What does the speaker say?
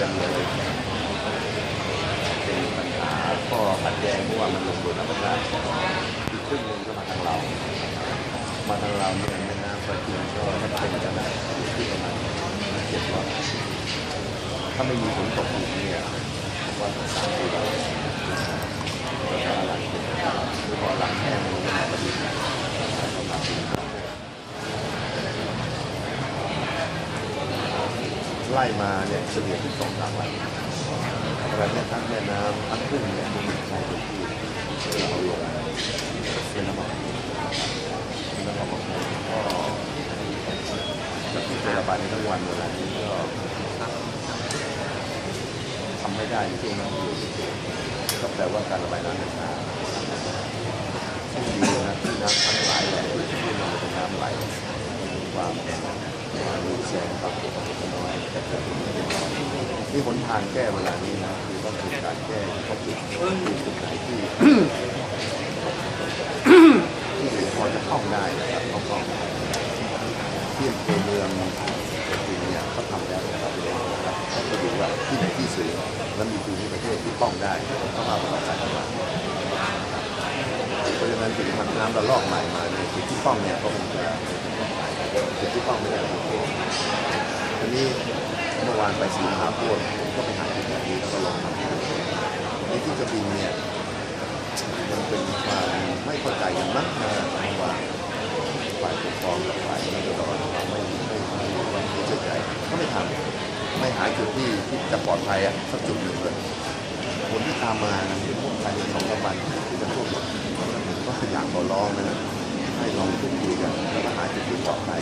ยังเป็นปัญหาข้อขัดแย้งเพราะว่ามันลงบนธรรมชาติอีกครึ่งหนึ่งก็มาทางเรา มาทางเราเนี่ยแม่น้ำประจีนก็ถ้าเป็นขนาดอยู่ที่ประมาณเจ็ดร้อยถ้าไม่มีฝนตกอีกเนี่ยว่าต้องสามปีเราแล้วก็หลังเจ็ดหรือพอหลังแห้งมันก็มาประดิษฐ์ประมาณปี ไล่มาเนี่ยเฉลี่ยที่สองสามวันอะไรเนี่ยทั้งแม่น้ำทั้งขึ้นเนี่ยมันมีใช้พื้นที่เราลงเป็นน้ำมันแล้วก็บอกก็จะพิจารณาในทั้งวันเวลานี้ก็ทำไม่ได้ในช่วงนั้นอยู่ก็แปลว่าการระบายน้ำช้าที่ดีนะที่น้ำทั้งหลายแหล่ที่มันเป็นน้ำไหลความมีแสงปรับตัวน้อยแต่เกิด นี่หนทางแก้เวลานี้นะคือต้องเป็นการแก้เขาจุดจุดไหนที่ที่พอจะเข้าได้นะครับเข้าเข้าได้ที่อำเภอเมืองจริงเนี่ยเขาทำแล้วนะครับนะครับเขาจะดูว่าที่ไหนที่สูงและมีภูมิประเทศที่ป้องได้เขามาประกอบการมาเพราะฉะนั้นถึงมันน้ำระลอกใหม่มาเนี่ยจุดที่ป้องเนี่ยก็คงจะจุดที่ป้องไม่ได้อันนี้เมื่อ วานไปสีมหาพธิ์ผมก็ไปหาจุดแบบนี้แล้วก็ลองทำดูในที่กระบินเนี่ยมันเป็นความไม่เข้าใจกันมั้งนะระหว่างฝ่ายปกครองกับฝ่ายรัฐบาลไม่ไม่ไม่ไม่ไม่เข้าใจก็ไม่ทำไม่หาจุดที่ที่จะปลอดภัยอะสักจุดหนึ่งเลยคนที่ตามมานะเป็นพวกไทยสองสามวันที่จะท่วมหมดก็อยากขอร้องนะให้ลองพูดคุยกันแล้วก็หาจุดที่ปลอดภัย